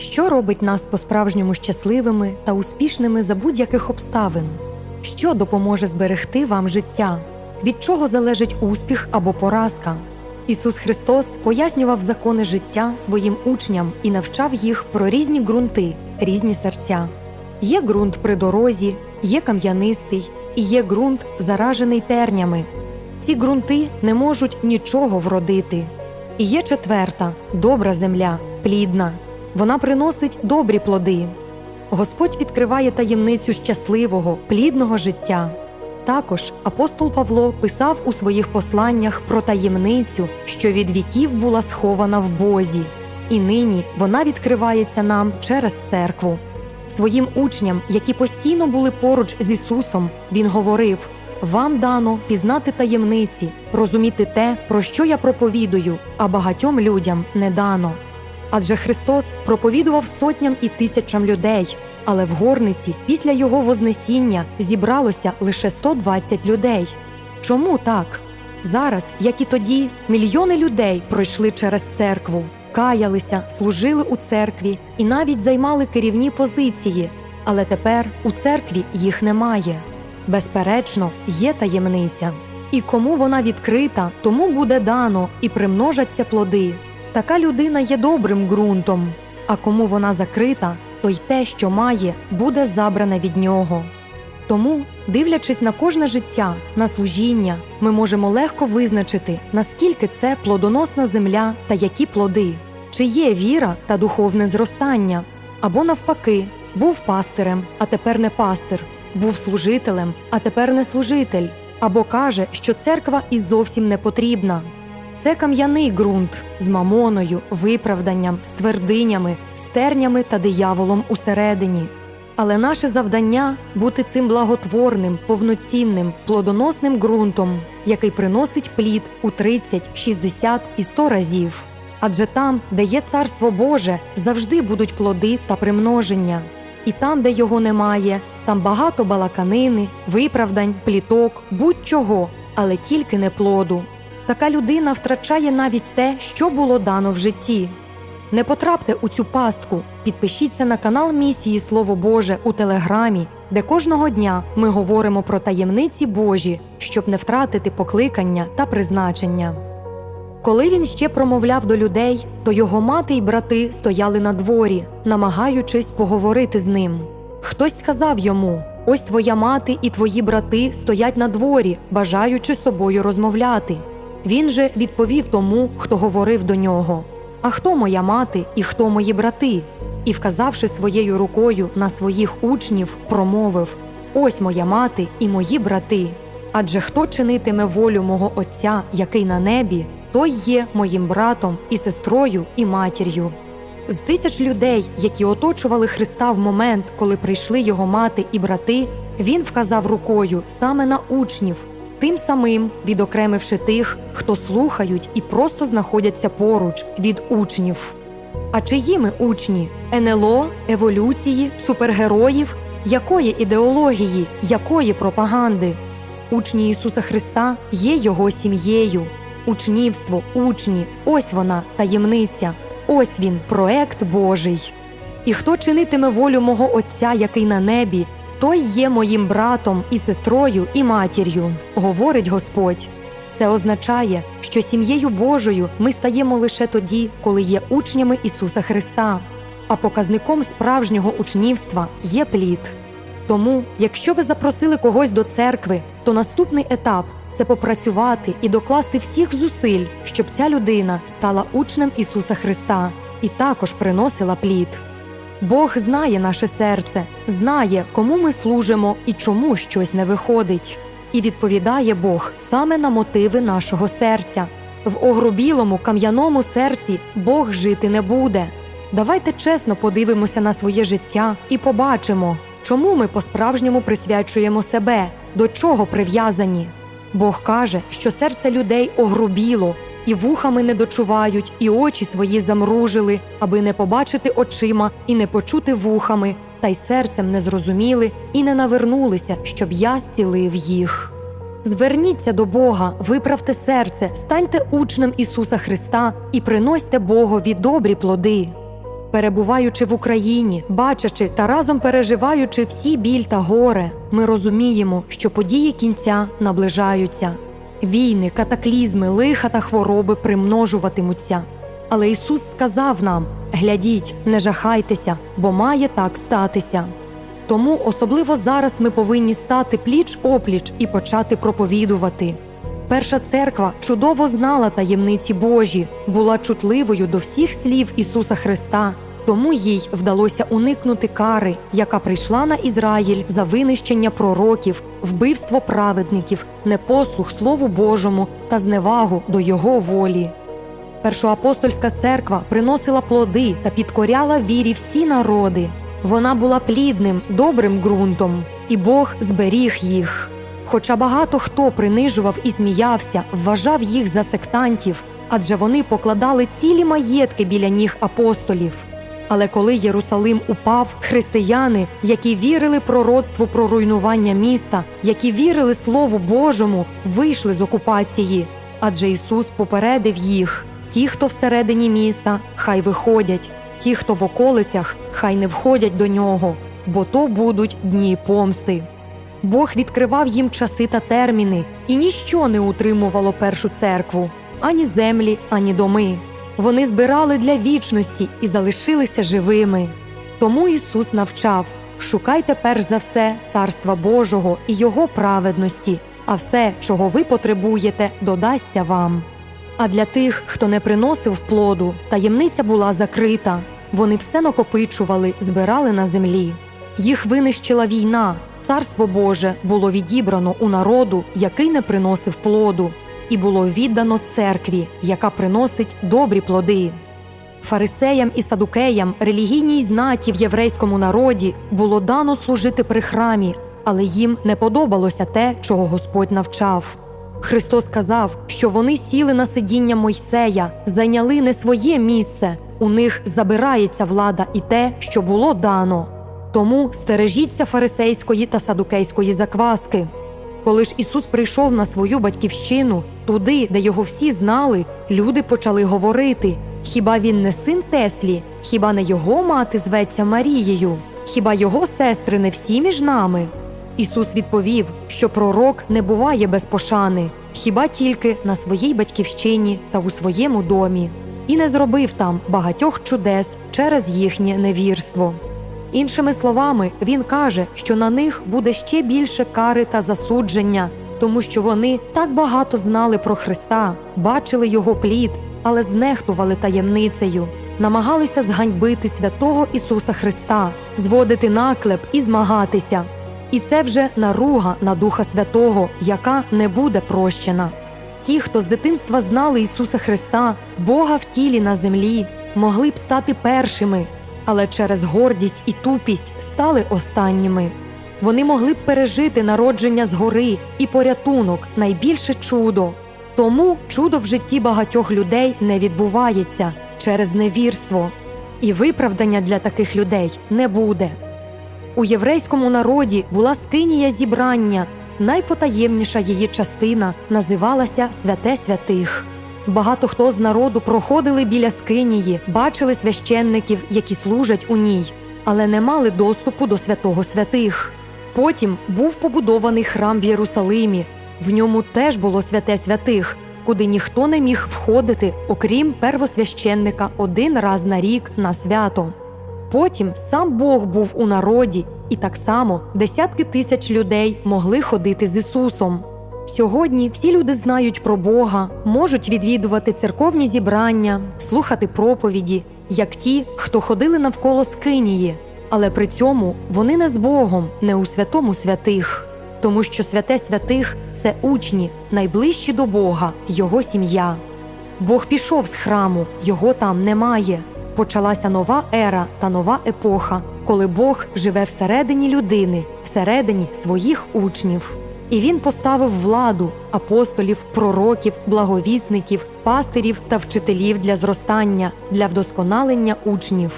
Що робить нас по-справжньому щасливими та успішними за будь-яких обставин? Що допоможе зберегти вам життя? Від чого залежить успіх або поразка? Ісус Христос пояснював закони життя своїм учням і навчав їх про різні ґрунти, різні серця. Є ґрунт при дорозі, є кам'янистий і є ґрунт, заражений тернями. Ці ґрунти не можуть нічого вродити. І є четверта добра земля, плідна. Вона приносить добрі плоди. Господь відкриває таємницю щасливого, плідного життя. Також апостол Павло писав у своїх посланнях про таємницю, що від віків була схована в Бозі, і нині вона відкривається нам через церкву. Своїм учням, які постійно були поруч з Ісусом, Він говорив: Вам дано пізнати таємниці, розуміти те, про що я проповідую, а багатьом людям не дано. Адже Христос проповідував сотням і тисячам людей, але в горниці після його Вознесіння зібралося лише 120 людей. Чому так? Зараз, як і тоді, мільйони людей пройшли через церкву, каялися, служили у церкві і навіть займали керівні позиції, але тепер у церкві їх немає. Безперечно, є таємниця. І кому вона відкрита, тому буде дано і примножаться плоди. Така людина є добрим ґрунтом, а кому вона закрита, то й те, що має, буде забране від нього. Тому, дивлячись на кожне життя, на служіння, ми можемо легко визначити, наскільки це плодоносна земля та які плоди, чи є віра та духовне зростання, або навпаки, був пастирем, а тепер не пастир, був служителем, а тепер не служитель, або каже, що церква і зовсім не потрібна. Це кам'яний ґрунт з мамоною, виправданням, з твердинями, стернями та дияволом усередині. Але наше завдання бути цим благотворним, повноцінним, плодоносним ґрунтом, який приносить плід у 30, 60 і 100 разів. Адже там, де є царство Боже, завжди будуть плоди та примноження. І там, де його немає, там багато балаканини, виправдань, пліток, будь-чого, але тільки не плоду. Така людина втрачає навіть те, що було дано в житті. Не потрапте у цю пастку. Підпишіться на канал місії Слово Боже у Телеграмі, де кожного дня ми говоримо про таємниці Божі, щоб не втратити покликання та призначення. Коли він ще промовляв до людей, то його мати й брати стояли на дворі, намагаючись поговорити з ним. Хтось сказав йому: Ось твоя мати і твої брати стоять на дворі, бажаючи з тобою розмовляти. Він же відповів тому, хто говорив до нього: А хто моя мати і хто мої брати? І, вказавши своєю рукою на своїх учнів, промовив: Ось моя мати і мої брати. Адже хто чинитиме волю мого Отця, який на небі, той є моїм братом і сестрою і матір'ю. З тисяч людей, які оточували Христа в момент, коли прийшли його мати і брати, він вказав рукою саме на учнів, тим самим відокремивши тих, хто слухають і просто знаходяться поруч від учнів. А чиї ми учні? НЛО, еволюції, супергероїв, якої ідеології, якої пропаганди? Учні Ісуса Христа є Його сім'єю. Учнівство, учні, ось вона, таємниця, ось він, проект Божий. І хто чинитиме волю мого Отця, який на небі, той є моїм братом і сестрою і матір'ю, говорить Господь. Це означає, що сім'єю Божою ми стаємо лише тоді, коли є учнями Ісуса Христа, а показником справжнього учнівства є плід. Тому, якщо ви запросили когось до церкви, то наступний етап це попрацювати і докласти всіх зусиль, щоб ця людина стала учнем Ісуса Христа і також приносила плід. Бог знає наше серце, знає, кому ми служимо і чому щось не виходить. І відповідає Бог саме на мотиви нашого серця. В огрубілому кам'яному серці Бог жити не буде. Давайте чесно подивимося на своє життя і побачимо, чому ми по-справжньому присвячуємо себе, до чого прив'язані. Бог каже, що серце людей огрубіло, і вухами не дочувають, і очі свої замружили, аби не побачити очима і не почути вухами, та й серцем не зрозуміли і не навернулися, щоб я зцілив їх. Зверніться до Бога, виправте серце, станьте учнем Ісуса Христа і приносьте Богові добрі плоди. Перебуваючи в Україні, бачачи та разом переживаючи всі біль та горе, ми розуміємо, що події кінця наближаються. Війни, катаклізми, лиха та хвороби примножуватимуться. Але Ісус сказав нам: глядіть, не жахайтеся, бо має так статися. Тому особливо зараз ми повинні стати пліч опліч і почати проповідувати. Перша церква чудово знала таємниці Божі, була чутливою до всіх слів Ісуса Христа, тому їй вдалося уникнути кари, яка прийшла на Ізраїль за винищення пророків, вбивство праведників, непослух Слову Божому та зневагу до Його волі. Першоапостольська церква приносила плоди та підкоряла вірі всі народи. Вона була плідним, добрим ґрунтом, і Бог зберіг їх. Хоча багато хто принижував і сміявся, вважав їх за сектантів, адже вони покладали цілі маєтки біля ніг апостолів. Але коли Єрусалим упав, християни, які вірили пророцтву про руйнування міста, які вірили Слову Божому, вийшли з окупації, адже Ісус попередив їх: ті, хто всередині міста, хай виходять, ті, хто в околицях, хай не входять до нього, бо то будуть дні помсти. Бог відкривав їм часи та терміни, і ніщо не утримувало першу церкву ані землі, ані доми. Вони збирали для вічності і залишилися живими. Тому Ісус навчав: шукайте перш за все Царства Божого і Його праведності, а все, чого ви потребуєте, додасться вам. А для тих, хто не приносив плоду, таємниця була закрита. Вони все накопичували, збирали на землі. Їх винищила війна. Царство Боже було відібрано у народу, який не приносив плоду, і було віддано церкві, яка приносить добрі плоди. Фарисеям і садукеям, релігійній знаті в єврейському народі було дано служити при храмі, але їм не подобалося те, чого Господь навчав. Христос сказав, що вони сіли на сидіння Мойсея, зайняли не своє місце, у них забирається влада і те, що було дано. Тому стережіться фарисейської та садукейської закваски. Коли ж Ісус прийшов на свою батьківщину, туди, де його всі знали, люди почали говорити: хіба він не син Теслі, хіба не його мати зветься Марією? Хіба його сестри не всі між нами? Ісус відповів, що пророк не буває без пошани, хіба тільки на своїй батьківщині та у своєму домі, і не зробив там багатьох чудес через їхнє невірство. Іншими словами, він каже, що на них буде ще більше кари та засудження, тому що вони так багато знали про Христа, бачили його плід, але знехтували таємницею, намагалися зганьбити святого Ісуса Христа, зводити наклеп і змагатися. І це вже наруга на Духа Святого, яка не буде прощена. Ті, хто з дитинства знали Ісуса Христа, Бога в тілі на землі, могли б стати першими, але через гордість і тупість стали останніми. Вони могли б пережити народження згори і порятунок найбільше чудо. Тому чудо в житті багатьох людей не відбувається через невірство, і виправдання для таких людей не буде. У єврейському народі була скинія зібрання, найпотаємніша її частина називалася Святе святих. Багато хто з народу проходили біля скинії, бачили священників, які служать у ній, але не мали доступу до святого святих. Потім був побудований храм в Єрусалимі. В ньому теж було святе святих, куди ніхто не міг входити, окрім первосвященника один раз на рік на свято. Потім сам Бог був у народі, і так само десятки тисяч людей могли ходити з Ісусом. Сьогодні всі люди знають про Бога, можуть відвідувати церковні зібрання, слухати проповіді, як ті, хто ходили навколо скинії, але при цьому вони не з Богом, не у святому святих, тому що святе святих це учні, найближчі до Бога, Його сім'я. Бог пішов з храму, його там немає. Почалася нова ера та нова епоха, коли Бог живе всередині людини, всередині своїх учнів. І він поставив владу апостолів, пророків, благовісників, пастирів та вчителів для зростання, для вдосконалення учнів.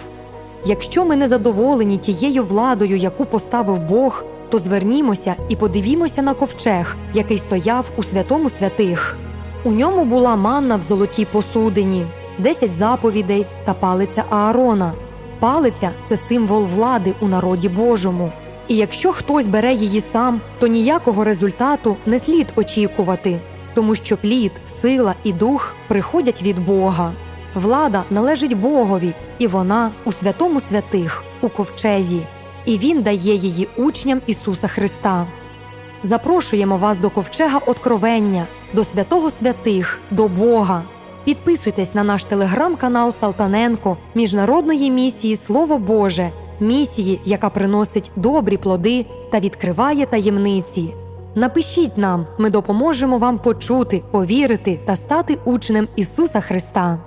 Якщо ми не задоволені тією владою, яку поставив Бог, то звернімося і подивімося на ковчег, який стояв у святому святих. У ньому була манна в золотій посудині, десять заповідей та палиця Аарона. Палиця це символ влади у народі Божому. І якщо хтось бере її сам, то ніякого результату не слід очікувати, тому що плід, сила і дух приходять від Бога. Влада належить Богові, і вона у святому святих, у ковчезі, і Він дає її учням Ісуса Христа. Запрошуємо вас до ковчега Откровення, до святого святих, до Бога. Підписуйтесь на наш телеграм-канал Салтаненко Міжнародної місії Слово Боже, місії, яка приносить добрі плоди та відкриває таємниці. Напишіть нам, ми допоможемо вам почути, повірити та стати учнем Ісуса Христа.